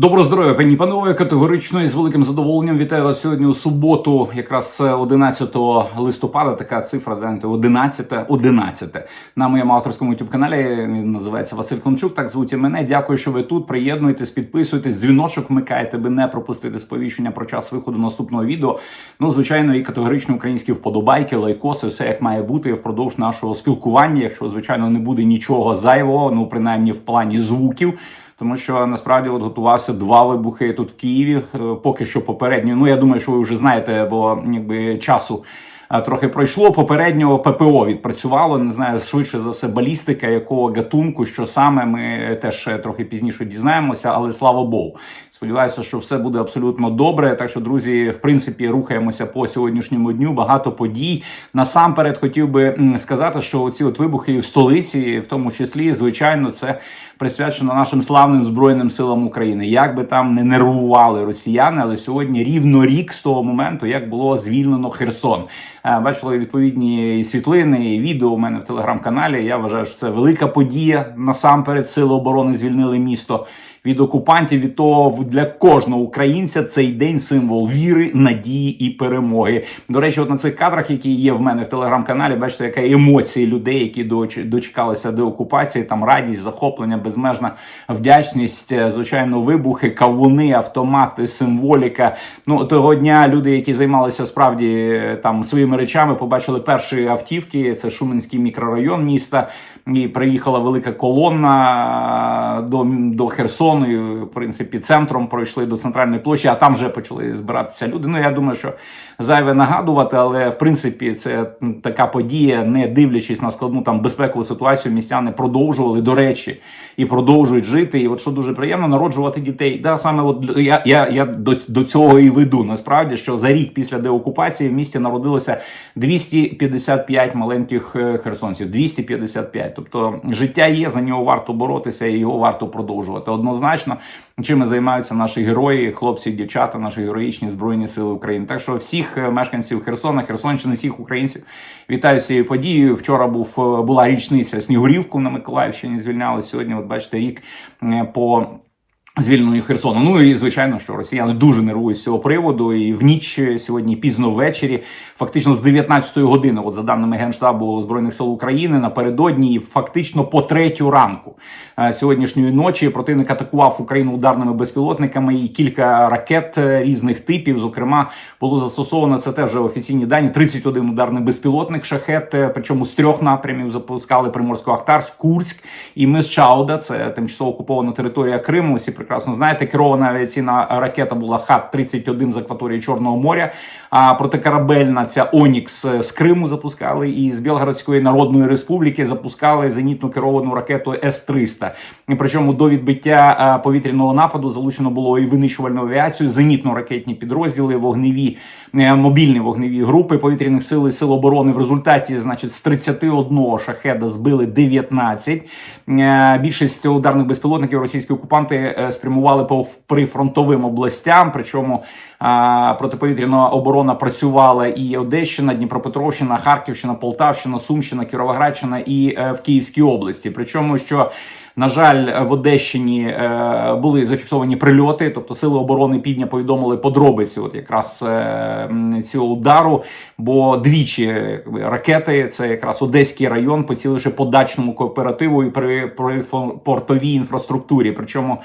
Доброго здоров'я, пані панове. Категорично і з великим задоволенням вітаю вас сьогодні у суботу, якраз 11 листопада. Така цифра знаєте, 11, 11. на моєму авторському youtube каналі він називається Василь Климчук. Так звуть і мене. Дякую, що ви тут. Приєднуйтесь, підписуйтесь, дзвіночок вмикаєте, аби не пропустити сповіщення про час виходу наступного відео. Ну, звичайно, і категорично українські вподобайки, лайкоси, все як має бути впродовж нашого спілкування. Якщо звичайно не буде нічого зайвого, ну принаймні в плані звуків. Тому що насправді от готувався два вибухи тут в Києві. е, Поки що попередньо. Ну я думаю, що ви вже знаєте, бо якби часу. е, Трохи пройшло попереднього ППО відпрацювало. Не знаю, швидше за все, балістика, якого гатунку, що саме ми теж е, трохи пізніше дізнаємося, але слава Богу. Сподіваюся, що все буде абсолютно добре. Так що, друзі, в принципі, рухаємося по сьогоднішньому дню. Багато подій. Насамперед хотів би сказати, що ці от вибухи в столиці, в тому числі, звичайно, це присвячено нашим славним збройним силам України. Як би там не нервували росіяни, але сьогодні рівно рік з того моменту, як було звільнено Херсон. Е, Бачили відповідні світлини, і відео у мене в телеграм-каналі. Я вважаю, що це велика подія. Насамперед, сили оборони звільнили місто від окупантів. Від того для кожного українця цей день символ віри, надії і перемоги. До речі, от на цих кадрах, які є в мене в телеграм-каналі, бачите, яка емоції людей, які доч- дочекалися деокупації, там радість, захоплення, безмежна вдячність, е, звичайно, вибухи, кавуни, автомати, символіка. Ну того дня люди, які займалися справді е, там своїми речами, побачили перші автівки. Це Шуменський мікрорайон міста. І приїхала велика колона до, до Херсону. І, в принципі, центром пройшли до центральної площі, а там вже почали збиратися люди. Ну я думаю, що зайве нагадувати, але в принципі це така подія, не дивлячись на складну там безпекову ситуацію, містяни продовжували до речі і продовжують жити. І от що дуже приємно народжувати дітей. Да, саме от я, я, я до, до цього і веду. Насправді, що за рік після деокупації в місті народилося 255 маленьких е, херсонців. 255. Тобто життя є, за нього варто боротися і його варто продовжувати. Однозначно, чим займаються наші герої, хлопці, дівчата, наші героїчні збройні сили України. Так що всіх е, мешканців Херсона, Херсонщини, всіх українців вітаю з цією подією. Вчора був е, була річниця Снігурівку на Миколаївщині. Звільняли сьогодні. От бачите, рік е, по. Звільненню Херсону. Ну і звичайно, що росіяни дуже нервують з цього приводу. І в ніч сьогодні пізно ввечері, фактично з 19-ї години, от за даними генштабу збройних сил України, напередодні, фактично по третю ранку е, сьогоднішньої ночі противник атакував Україну ударними безпілотниками і кілька ракет е, різних типів. Зокрема, було застосовано це теж офіційні дані. 31 ударний безпілотник шахет. е, Причому з трьох напрямів запускали Приморсько-Ахтарськ, Курськ і мис Чауда. Це тимчасово окупована територія Криму. Всі прекрасно знаєте. Керована авіаційна ракета була Хат-31 з акваторії Чорного моря. А протикорабельна ця Онікс з Криму запускали і з Білгородської Народної Республіки запускали зенітно керовану ракету С-300. Причому до відбиття е, повітряного нападу залучено було і винищувальну авіацію, зенітно-ракетні підрозділи, вогневі е, мобільні вогневі групи повітряних сил і сил оборони. В результаті, значить, з 31 шахеда збили 19. Е, Більшість ударних безпілотників російські окупанти спрямували по прифронтовим областям. Причому а, протиповітряна оборона працювала і Одещина, Дніпропетровщина, Харківщина, Полтавщина, Сумщина, Кіровоградщина і а, в Київській області. Причому що. На жаль, в Одещині е, були зафіксовані прильоти, тобто сили оборони Півдня повідомили подробиці, от якраз е, цього удару. Бо двічі ракети, це якраз Одеський район, поціливши по дачному кооперативу і при, при портовій інфраструктурі. Причому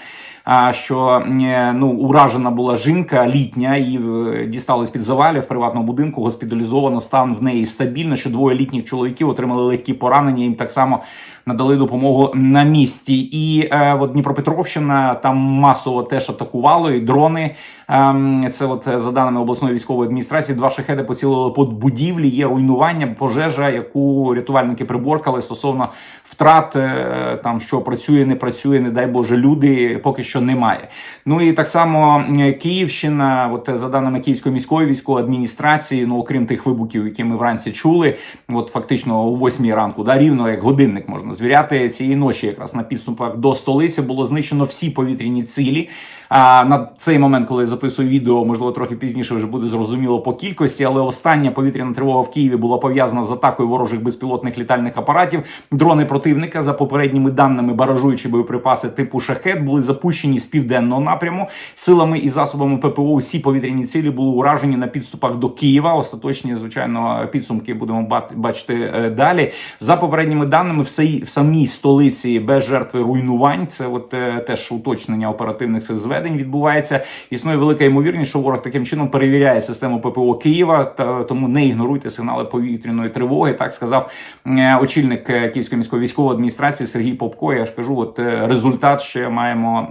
що е, ну уражена була жінка літня, і дістали з під завалів приватному будинку. Госпіталізовано стан в неї стабільно. Що двоє літніх чоловіків отримали легкі поранення. Їм так само надали допомогу на місці. І е, от Дніпропетровщина там масово теж атакувало і дрони. Ем, це от е, за даними обласної військової адміністрації, два шахеди поцілили по будівлі. Є руйнування, пожежа, яку рятувальники приборкали стосовно втрат. е, Там що працює, не працює, не дай Боже, люди поки що немає. Ну і так само е, Київщина, от е, за даними Київської міської військової адміністрації, ну окрім тих вибухів, які ми вранці чули, от фактично о 8 ранку, да, рівно як годинник можна звіряти цієї ночі, якраз на підступах до столиці. Було знищено всі повітряні цілі. А на цей момент, коли я записую відео, можливо, трохи пізніше вже буде зрозуміло по кількості, але остання повітряна тривога в Києві була пов'язана з атакою ворожих безпілотних літальних апаратів. Дрони противника за попередніми даними баражуючі боєприпаси типу шахет були запущені з південного напряму силами і засобами ППО. Усі повітряні цілі були уражені на підступах до Києва. Остаточні звичайно підсумки будемо бачити е, далі. За попередніми даними, в самій столиці без жертви руйнувань. Це от е, теж уточнення оперативних зведень відбувається. Існує велика ймовірність, що ворог таким чином перевіряє систему ППО Києва, та тому не ігноруйте сигнали повітряної тривоги. Так сказав е, очільник Київської міської військової адміністрації Сергій Попко. Я ж кажу, от результат ще маємо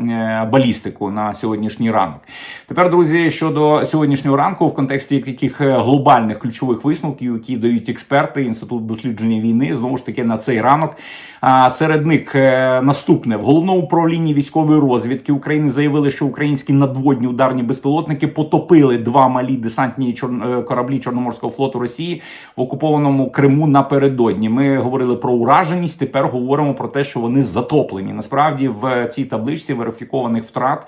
балістику на сьогоднішній ранок. Тепер, друзі, щодо сьогоднішнього ранку, в контексті яких глобальних ключових висновків, які дають експерти інститут дослідження війни, знову ж таки на цей ранок. А серед них е, наступне в головному управлінні військової розвідки України заявили, що українські надводні ударні безпілотники потопили два малі десантні е, кораблі Чорноморського флоту Росії в окупованому Криму напередодні. Ми говорили про ураженість. Тепер говоримо про те, що вони затоплені. Насправді в цій табличці верифікованих втрат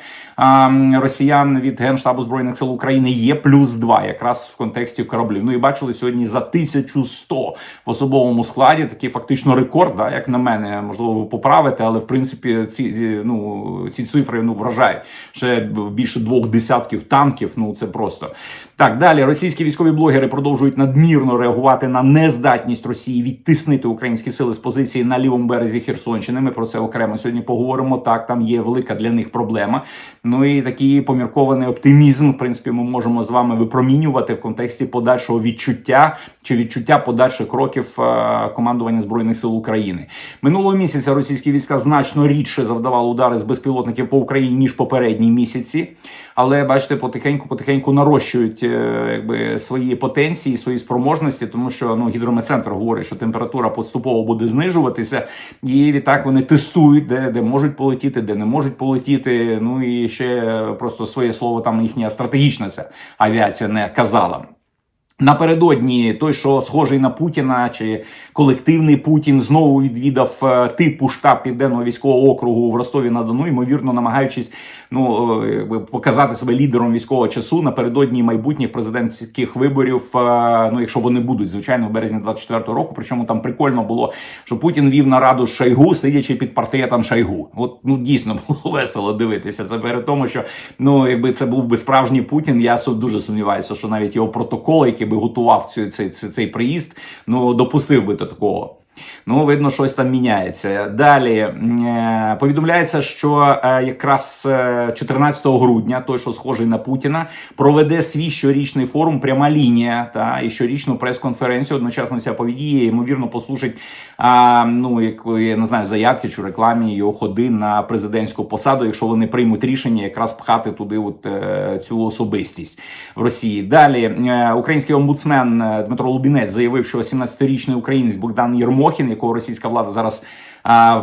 росіян від генштабу збройних сил України є плюс два, якраз в контексті кораблів. Ну і бачили сьогодні за 1100 в особовому складі такий фактично рекорд. Да, як на мене, можливо, ви поправите, але в принципі ці ну ці цифри ну вражають ще більше двох десятків танків. Ну це просто так. Далі російські військові блогери продовжують надмірно реагувати на нездатність Росії відтиснити українські сили з позиції на лівому березі Херсонщини. Ми про це окремо сьогодні поговоримо. Так, там є велика для них проблема. Ну і такий поміркований оптимізм, в принципі, ми можемо з вами випромінювати в контексті подальшого відчуття чи відчуття подальших кроків е, командування збройних сил України. Минулого місяця російські війська значно рідше завдавали удари з безпілотників по Україні ніж попередні місяці. Але бачите, потихеньку, потихеньку нарощують е, якби свої потенції, свої спроможності, тому що ну гідрометцентр говорить, що температура поступово буде знижуватися, і відтак вони тестують, де де можуть полетіти, де не можуть полетіти. Ну і ще просто своє слово там їхня стратегічна ця авіація не казала. Напередодні той, що схожий на Путіна чи колективний Путін, знову відвідав е, типу штаб південного військового округу в Ростові на Дону, ймовірно, намагаючись ну показати себе лідером військового часу напередодні майбутніх президентських виборів. Е, ну, якщо вони будуть, звичайно, в березні 24-го року. Причому там прикольно було, що Путін вів нараду з Шайгу, сидячи під портретом Шайгу. От ну дійсно було весело дивитися. Це перед тому, що ну якби це був би справжній Путін. Я дуже сумніваюся, що навіть його протоколи, які би готував цю цей цей, цей приїзд, ну допустив би до такого. Ну, видно, щось там міняється. Далі е, повідомляється, що е, якраз 14 е, грудня, той, що схожий на Путіна, проведе свій щорічний форум Пряма лінія та і щорічну прес-конференцію. Одночасно ця повідія, ймовірно, послужить а, ну, як я не знаю, заявці чи рекламі його ходи на президентську посаду, якщо вони приймуть рішення якраз пхати туди от цю особистість в Росії. Далі український омбудсмен Дмитро Лубінець заявив, що 17-річний українець Богдан Єрмохін якого російська влада зараз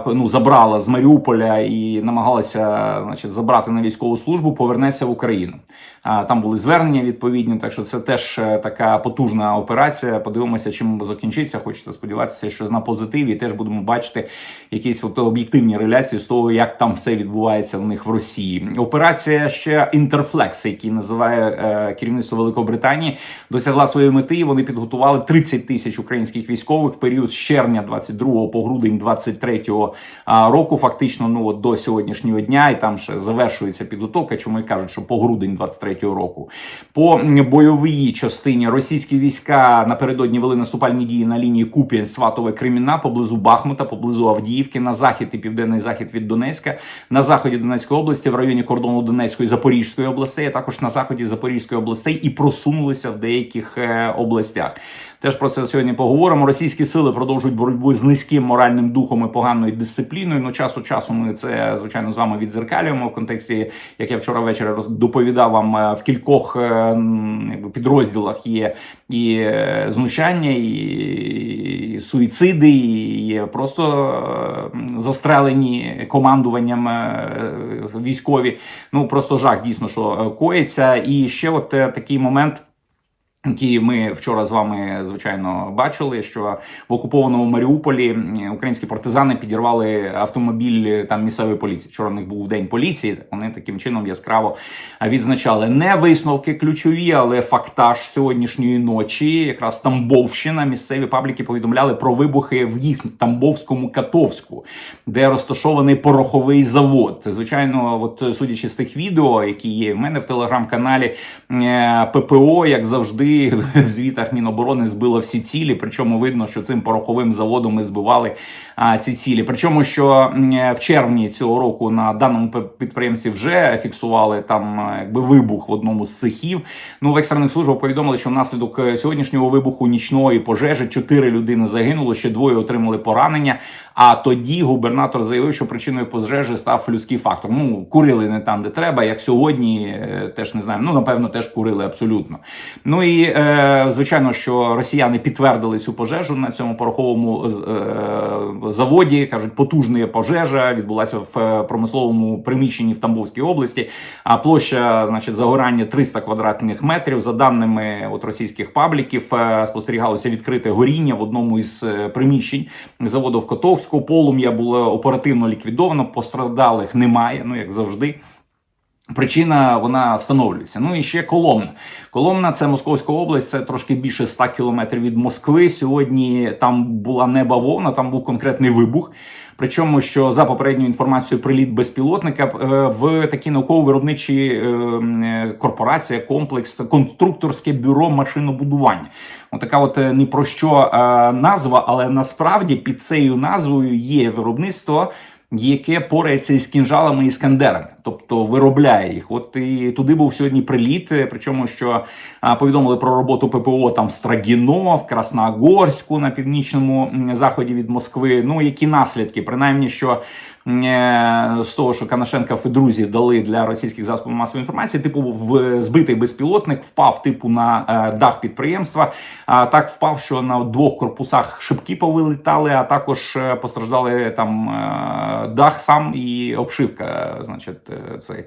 ну, забрала з Маріуполя і намагалася значить, забрати на військову службу, повернеться в Україну. Там були звернення відповідні, так що це теж е, така потужна операція. Подивимося, чим закінчиться. Хочеться сподіватися, що на позитиві теж будемо бачити якісь от об'єктивні реляції з того, як там все відбувається в них в Росії. Операція ще Інтерфлекс, який називає е, керівництво Великобританії, досягла своєї мети. Вони підготували 30 тисяч українських військових в період з червня 22 по грудень 23 23-го року, фактично, ну до сьогоднішнього дня, і там ще завершується підготовка. Чому і кажуть, що по грудень 23-го року по бойовій частині російські війська напередодні вели наступальні дії на лінії Куп'янськ, Сватове Креміна поблизу Бахмута, поблизу Авдіївки, на захід і південний захід від Донецька, на заході Донецької області, в районі кордону Донецької Запорізької областей, а також на заході Запорізької областей і просунулися в деяких е, областях. Теж про це сьогодні поговоримо. Російські сили продовжують боротьбу з низьким моральним духом і поганою дисципліною. Ну час у часу ми це звичайно з вами відзеркалюємо в контексті, як я вчора ввечері доповідав вам в кількох е, підрозділах є і е, знущання, і суїциди, і просто застрелені командуванням військові. Ну просто жах дійсно, що коїться. І ще от такий момент. Які ми вчора з вами звичайно бачили, що в окупованому Маріуполі українські партизани підірвали автомобіль там місцевої поліції. Вчора у них був день поліції. Вони таким чином яскраво відзначали не висновки ключові, але фактаж сьогоднішньої ночі. Якраз Тамбовщина. Місцеві пабліки повідомляли про вибухи в їх Тамбовському Катовську, де розташований пороховий завод. Звичайно, от судячи з тих відео, які є в мене в телеграм-каналі, е, ППО, як завжди, в звітах Міноборони збило всі цілі. Причому видно, що цим пороховим заводом ми збивали а, ці цілі. Причому, що в червні цього року на даному підприємстві вже фіксували там якби вибух в одному з цехів. Ну в екстрених службах повідомили, що внаслідок е, сьогоднішнього вибуху нічної пожежі чотири людини загинуло, ще двоє отримали поранення. А тоді губернатор заявив, що причиною пожежі став людський фактор. Ну курили не там, де треба, як сьогодні, е, теж не знаю. Ну напевно, теж курили абсолютно. Ну і е, звичайно, що росіяни підтвердили цю пожежу на цьому пороховому е, заводі. кажуть, потужна пожежа відбулася в е, промисловому приміщенні в Тамбовській області. А площа, значить, загорання 300 квадратних метрів. За даними от російських пабліків, е, спостерігалося відкрите горіння в одному із е, приміщень заводу в Котовську. Полум'я було оперативно ліквідовано. Постраждалих немає. Ну як завжди. Причина вона встановлюється. Ну і ще Коломна. Коломна це Московська область, це трошки більше 100 кілометрів від Москви. Сьогодні там була не бавовна, там був конкретний вибух. Причому, що за попередньою інформацією, приліт безпілотника е, в такі науково-виробничі е, е, корпорація, комплекс, конструкторське бюро машинобудування. Отака от ні про що назва, але насправді під цією назвою є виробництво яке порається із кінжалами і скандерами, тобто виробляє їх. От і туди був сьогодні приліт. е, Причому що повідомили про роботу ППО там в Страгіно, в Красногорську на північному заході від Москви. Ну які наслідки, принаймні, що з того, що Канашенка і друзі дали для російських засобів масової інформації, типу в збитий безпілотник впав типу на е, дах підприємства. А так впав, що на двох корпусах шибки повилітали, а також е, постраждали там е, дах сам і обшивка, е, значить, е, цей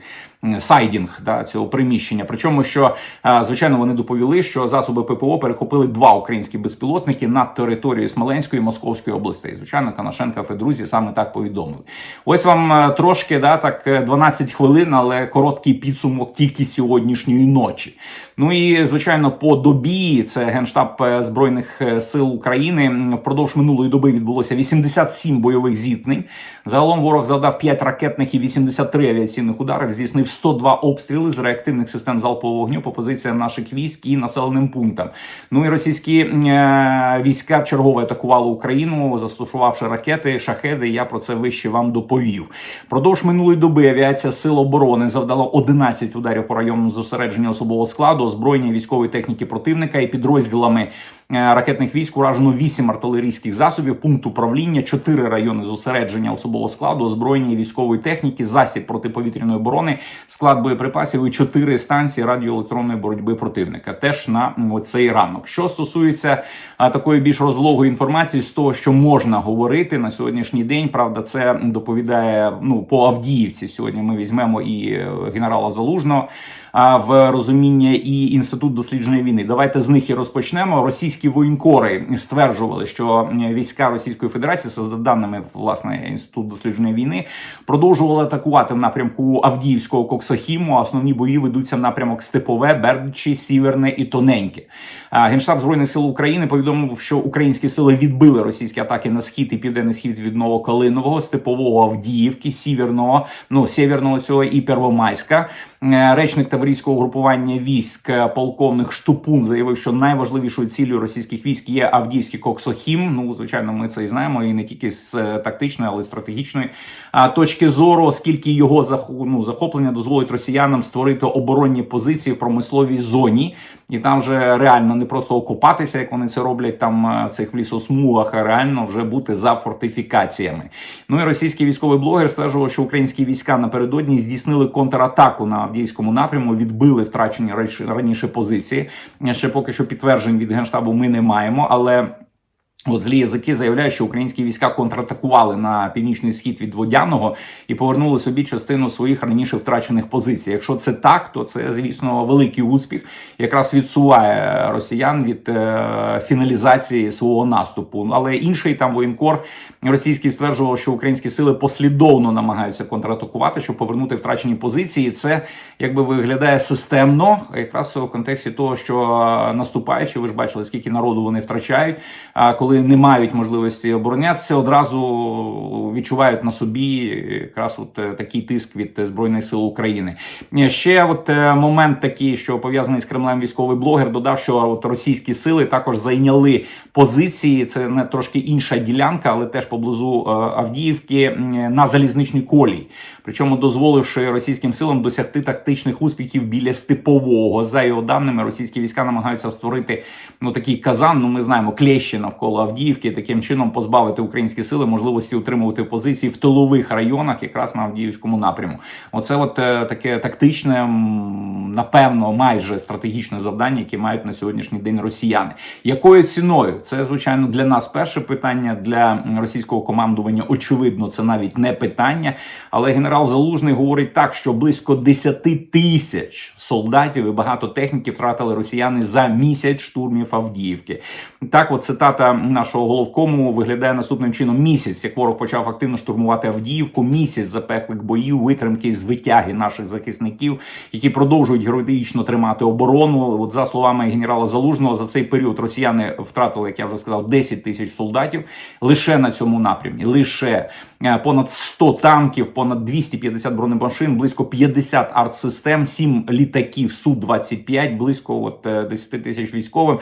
сайдінг да, цього приміщення. Причому, що е, звичайно вони доповіли, що засоби ППО перехопили два українські безпілотники над територією Смоленської і Московської областей. Звичайно, Канашенка і друзі саме так повідомили. Ось вам е, трошки да, так е, 12 хвилин, але короткий підсумок тільки сьогоднішньої ночі. Ну і звичайно, по добі це генштаб е, збройних е, сил України. Впродовж минулої доби відбулося 87 бойових зіткнень. Загалом ворог завдав 5 ракетних і 83 авіаційних ударів. Здійснив 102 обстріли з реактивних систем залпового вогню по позиціям наших військ і населеним пунктам. Ну і російські е, війська вчергове атакували Україну, застосувавши ракети, шахеди. Я про це вище вам доповів. Продовж минулої доби авіація Сил оборони завдала 11 ударів по районному зосередженню особового складу, озброєння військової техніки противника і підрозділами ракетних військ уражено 8 артилерійських засобів, пункт управління, 4 райони зосередження особового складу, озброєння і військової техніки, засіб протиповітряної оборони, склад боєприпасів і 4 станції радіоелектронної боротьби противника. Теж на цей ранок. Що стосується такої більш розлогої інформації з того, що можна говорити на сьогоднішній день, правда, це доповідає ну по Авдіївці. Сьогодні ми візьмемо і е, генерала Залужного в розуміння і інститут дослідження війни. Давайте з них і розпочнемо. Російські воєнкори стверджували, що війська Російської Федерації, за даними власне інститут дослідження війни, продовжували атакувати в напрямку Авдіївського Коксахіму. Основні бої ведуться в напрямок Степове, Бердичі, Сіверне і Тоненьке. Генштаб збройних сил України повідомив, що українські сили відбили російські атаки на схід і південний схід від Новокалинового, Степового Авдіївки, Сіверного, ну Сєвєрного цього і Первомайська. Е, Речник Таврійського групування військ е, полковник Штупун заявив, що найважливішою ціллю російських військ є Авдіївський Коксохім. Ну, звичайно, ми це і знаємо, і не тільки з е, тактичної, але й стратегічної точки зору, оскільки його ну, захоплення дозволить росіянам створити оборонні позиції в промисловій зоні, і там вже реально не просто окупатися, як вони це роблять там е, в цих лісосмугах, а реально вже бути за фортифікаціями. Ну і російський військовий блогер стверджував, що українські війська напередодні здійснили контратаку на Авдіївському напряму, відбили втрачені раніше- раніше позиції. Ще поки що підтверджень від генштабу ми не маємо, але. От злі язики заявляють, що українські війська контратакували на північний схід від Водяного і повернули собі частину своїх раніше втрачених позицій. Якщо це так, то це звісно великий успіх, якраз відсуває росіян від е, фіналізації свого наступу. Але інший там воєнкор російський стверджував, що українські сили послідовно намагаються контратакувати, щоб повернути втрачені позиції. Це якби виглядає системно, якраз у контексті того, що наступаючи, ви ж бачили, скільки народу вони втрачають. А коли не мають можливості оборонятися, одразу відчувають на собі якраз от е, такий тиск від збройних сил України. Ще от е, момент такий, що пов'язаний з Кремлем військовий блогер, додав, що от російські сили також зайняли позиції. Це не трошки інша ділянка, але теж поблизу е, Авдіївки на залізничній колії. Причому дозволивши російським силам досягти тактичних успіхів біля степового. За його даними, російські війська намагаються створити ну такий казан. Ну ми знаємо клещі навколо Авдіївки, таким чином позбавити українські сили можливості утримувати позиції в тилових районах, якраз на Авдіївському напряму. Оце от е, таке тактичне, напевно, майже стратегічне завдання, яке мають на сьогоднішній день росіяни. Якою ціною? Це звичайно для нас перше питання для російського командування. Очевидно, це навіть не питання. Але генерал Залужний говорить так, що близько 10 тисяч солдатів і багато техніки втратили росіяни за місяць штурмів Авдіївки. Так, от цитата нашого головкому виглядає наступним чином: місяць, як ворог почав активно штурмувати Авдіївку, місяць запеклих боїв, витримки з витяги наших захисників, які продовжують героїчно тримати оборону. От за словами генерала Залужного, за цей період росіяни втратили, як я вже сказав, 10 тисяч солдатів лише на цьому напрямі. Лише е, понад 100 танків, понад 250 бронемашин, близько 50 артсистем, 7 літаків су 25 близько от 10 е, тисяч військовим.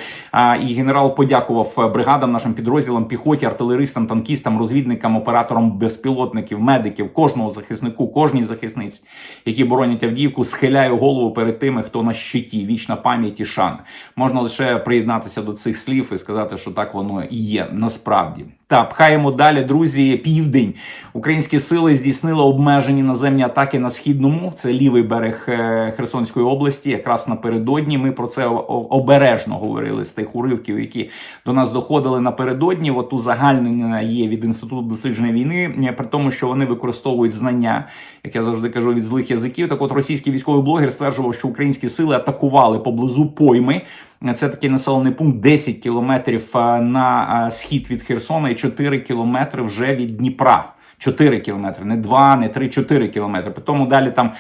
І генерал подякував бригадам, нашим підрозділам, піхоті, артилеристам, танкістам, розвідникам, операторам безпілотників, медиків, кожного захиснику, кожній захисниці, які боронять Авдіївку, схиляю голову перед тими, хто на щиті. Вічна пам'ять і шана. Можна лише приєднатися до цих слів і сказати, що так воно і є насправді. Та пхаємо далі, друзі. Південь українські сили здійснили обмежені наземні атаки на східному. Це лівий берег е, Херсонської області. Якраз напередодні ми про це обережно говорили з тих уривків, які до нас доходили напередодні. От узагальнення є від інституту дослідження війни, при тому, що вони використовують знання, як я завжди кажу, від злих язиків. Так, от російський військовий блогер стверджував, що українські сили атакували поблизу пойми. Це такий населений пункт 10 кілометрів е, на е, схід від Херсона і 4 кілометри вже від Дніпра. 4 кілометри, не 2, не 3, 4 кілометри. Потім далі там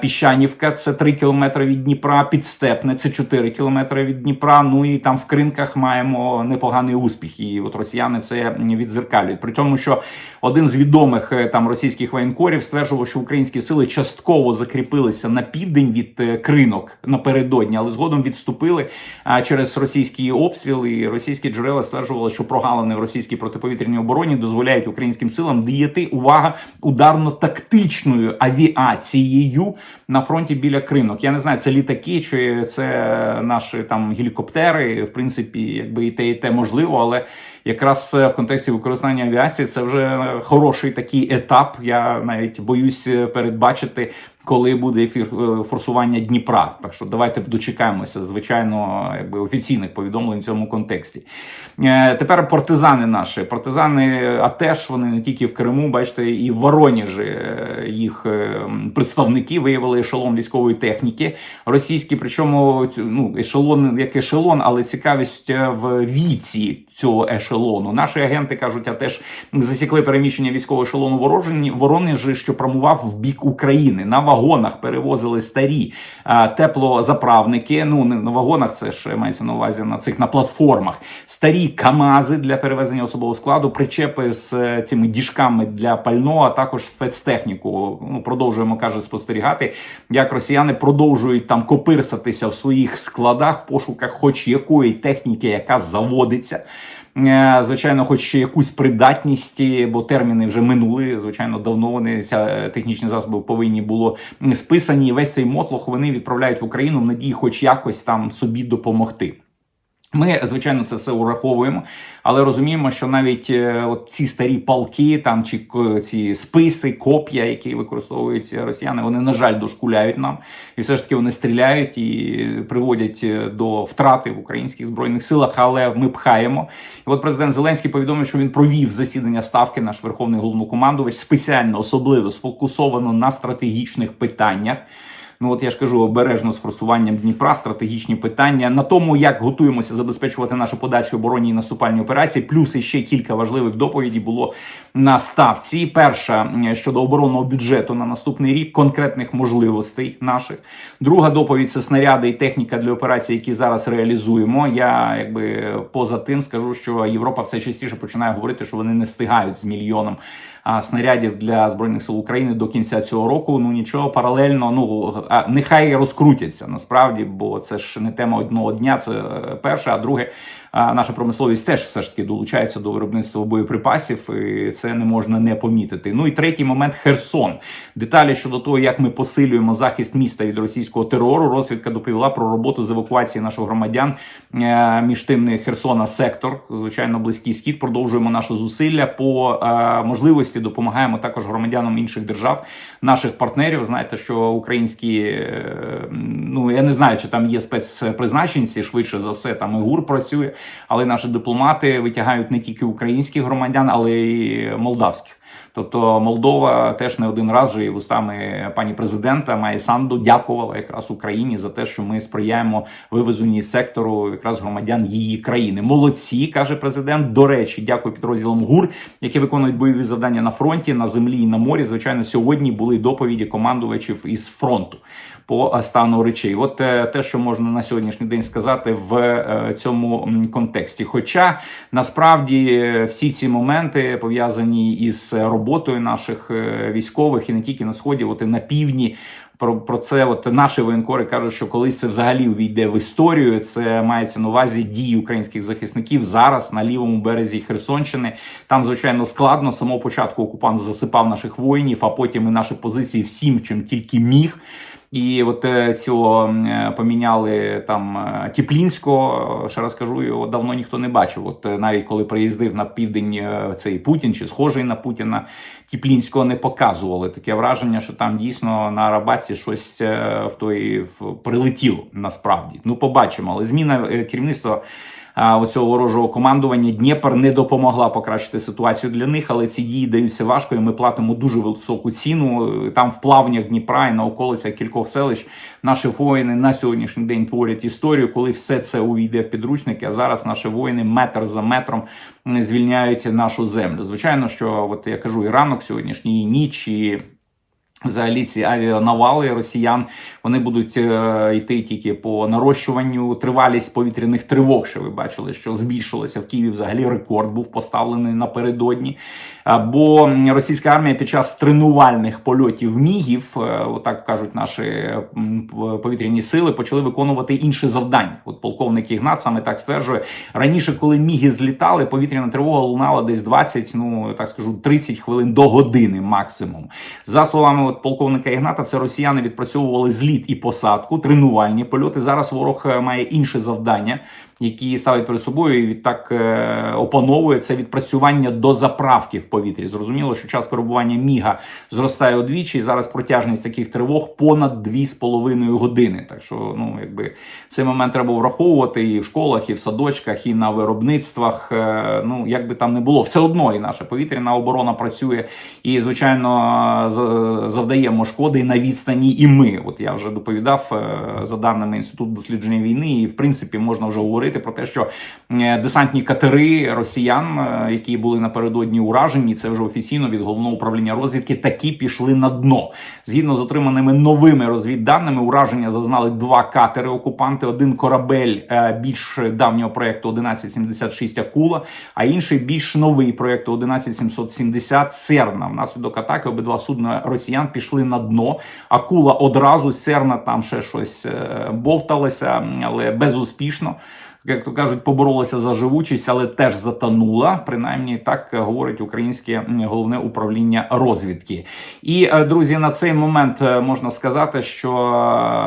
Піщанівка, це 3 кілометри від Дніпра, Підстепне, це 4 кілометри від Дніпра. Ну і там в кринках маємо непоганий успіх. І от росіяни це відзеркалюють. При тому, що один з відомих е, там російських воєнкорів стверджував, що українські сили частково закріпилися на південь від е, кринок напередодні, але згодом відступили через російські обстріли. І Російські джерела стверджували, що прогалини в російській протиповітряній обороні дозволяють українським силам діяти бути увага ударно-тактичною авіацією на фронті біля кринок. Я не знаю, це літаки чи це наші там гелікоптери. В принципі, якби і те, і те можливо, але якраз в контексті використання авіації це вже хороший такий етап. Я навіть боюсь передбачити коли буде ефір е, форсування Дніпра. Так що давайте дочекаємося, звичайно, якби офіційних повідомлень в цьому контексті. Е, тепер партизани наші партизани, а теж вони не тільки в Криму, бачите, і в Вороніжі е, їх представники виявили ешелон військової техніки російські. Причому ну ешелон як ешелон, але цікавість в віці цього ешелону. Наші агенти кажуть, а теж засікли переміщення військового ешелону Воронежі, що прямував в бік України на вагонах перевозили старі а, теплозаправники. Ну не на вагонах, це ж мається на увазі на цих на платформах. Старі Камази для перевезення особового складу, причепи з е, цими діжками для пального, а також спецтехніку. Ну продовжуємо каже спостерігати, як росіяни продовжують там копирсатися в своїх складах в пошуках, хоч якої техніки, яка заводиться. Е, звичайно, хоч якусь придатність, бо терміни вже минули. Звичайно, давно вони ця технічні засоби повинні було списані. Весь цей мотлох вони відправляють в Україну в надії, хоч якось там собі допомогти. Ми, звичайно, це все ураховуємо, але розуміємо, що навіть е, от ці старі палки, там чи ці списи, коп'я, які використовують росіяни, вони на жаль дошкуляють нам, і все ж таки вони стріляють і приводять е, до втрати в українських збройних силах. Але ми пхаємо. І от президент Зеленський повідомив, що він провів засідання ставки, наш верховний головнокомандувач, спеціально особливо сфокусовано на стратегічних питаннях. Ну от я ж кажу, обережно з форсуванням Дніпра, стратегічні питання на тому, як готуємося забезпечувати нашу подальшу оборонні і наступальні операції. Плюс іще кілька важливих доповідей було на ставці. Перша щодо оборонного бюджету на наступний рік, конкретних можливостей наших. Друга доповідь це снаряди і техніка для операцій, які зараз реалізуємо. Я якби поза тим скажу, що Європа все частіше починає говорити, що вони не встигають з мільйоном снарядів для збройних сил України до кінця цього року. Ну нічого паралельно. Ну нехай розкрутяться насправді, бо це ж не тема одного дня. Це е, перше. А друге, наша промисловість теж все ж таки долучається до виробництва боєприпасів, і це не можна не помітити. Ну і третій момент Херсон. Деталі щодо того, як ми посилюємо захист міста від російського терору. Розвідка доповіла про роботу з евакуації наших громадян е, між тим не Херсона сектор. Звичайно, близький схід. Продовжуємо наші зусилля по е, можливості. Допомагаємо також громадянам інших держав, наших партнерів. Знаєте, що українські е, ну я не знаю, чи там є спецпризначенці. Швидше за все, там і ГУР працює, але наші дипломати витягають не тільки українських громадян, але й молдавських. Тобто Молдова теж не один раз вже і вустами пані президента Майя Санду дякувала якраз Україні за те, що ми сприяємо вивезенні сектору якраз громадян її країни. Молодці, каже президент. До речі, дякую підрозділам ГУР, які виконують бойові завдання на фронті, на землі і на морі. Звичайно, сьогодні були доповіді командувачів із фронту по стану речей. От е, те, що можна на сьогоднішній день сказати в е, цьому контексті. Хоча насправді всі ці моменти пов'язані із роботою наших е, військових і не тільки на сході, от і на півдні. Про, про це от наші воєнкори кажуть, що колись це взагалі увійде в історію. Це мається на увазі дії українських захисників зараз на лівому березі Херсонщини. Там звичайно складно. З самого початку окупант засипав наших воїнів, а потім і наші позиції всім, чим тільки міг. І от е, цього е, поміняли там е, Тіплінського. Ще раз кажу, його давно ніхто не бачив. От навіть коли приїздив на південь цей Путін чи схожий на Путіна, Тіплінського не показували. Таке враження, що там дійсно на Арабаці щось в той прилетіло насправді. Ну, побачимо. Але зміна керівництва оцього ворожого командування Дніпр не допомогла покращити ситуацію для них, але ці дії даються важко, і ми платимо дуже високу ціну. Там в плавнях Дніпра і на околицях кількох селищ наші воїни на сьогоднішній день творять історію, коли все це увійде в підручники. А зараз наші воїни метр за метром звільняють нашу землю. Звичайно, що от я кажу, і ранок сьогоднішній і ніч і. Взагалі ці авіанавали росіян вони будуть е, йти тільки по нарощуванню тривалість повітряних тривог. Що ви бачили, що збільшилося в Києві. Взагалі рекорд був поставлений напередодні. Бо російська армія під час тренувальних польотів мігів, е, отак кажуть наші повітряні сили, почали виконувати інші завдання. От полковник Ігнат саме так стверджує раніше, коли міги злітали, повітряна тривога лунала десь 20, ну так скажу, 30 хвилин до години максимум. За словами от полковника Ігната, це росіяни відпрацьовували зліт і посадку, тренувальні польоти. Зараз ворог е, має інше завдання, які ставить перед собою і відтак е, опановує це відпрацювання до заправки в повітрі. Зрозуміло, що час перебування міга зростає удвічі, і зараз протяжність таких тривог понад 2,5 години. Так що, ну якби цей момент треба враховувати і в школах, і в садочках, і на виробництвах. Е, Ну як би там не було, все одно і наша повітряна оборона працює і, звичайно, завдаємо шкоди на відстані. І ми, от я вже доповідав е, за даними інституту дослідження війни, і в принципі можна вже говорити про те, що е, десантні катери росіян, е, які були напередодні уражені, це вже офіційно від головного управління розвідки, такі пішли на дно. Згідно з отриманими новими розвідданими, ураження зазнали два катери окупанти, один корабель е, більш давнього проекту 1176 Акула, а інший більш новий проекту 11770 Серна. Внаслідок атаки обидва судна росіян пішли на дно. Акула одразу Серна там ще щось бовталася, але безуспішно. Як то кажуть, поборолася за живучість, але теж затонула. Принаймні так говорить українське головне управління розвідки. І е, друзі, на цей момент е, можна сказати, що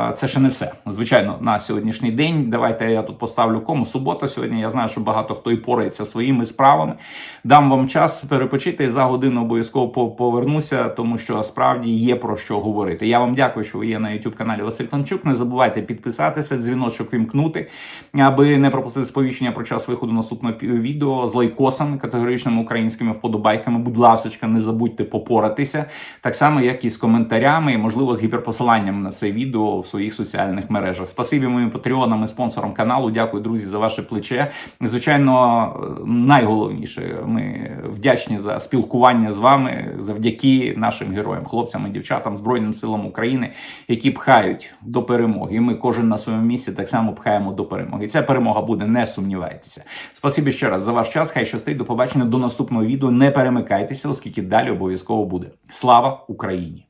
е, це ще не все. Звичайно, на сьогоднішній день. Давайте я тут поставлю кому субота. Сьогодні я знаю, що багато хто і порається своїми справами. Дам вам час перепочити і за годину обов'язково повернуся, тому що справді є про що говорити. Я вам дякую, що ви є на youtube каналі Василь Танчук. Не забувайте підписатися, дзвіночок вімкнути, аби не пропустити сповіщення про час виходу наступного відео з лайкосами, категоричними українськими вподобайками. Будь ласочка, не забудьте попоратися, так само як і з коментарями, і можливо з гіперпосиланням на це відео в своїх соціальних мережах. Спасибі моїм патреонам і спонсорам каналу. Дякую, друзі, за ваше плече. Звичайно, найголовніше, ми вдячні за спілкування з вами завдяки нашим героям, хлопцям і дівчатам, Збройним силам України, які пхають до перемоги. І ми кожен на своєму місці так само пхаємо до перемоги. І ця перемога буде, не сумнівайтеся. Спасибі ще раз за ваш час. Хай щастить. До побачення до наступного відео. Не перемикайтеся, оскільки далі обов'язково буде. Слава Україні!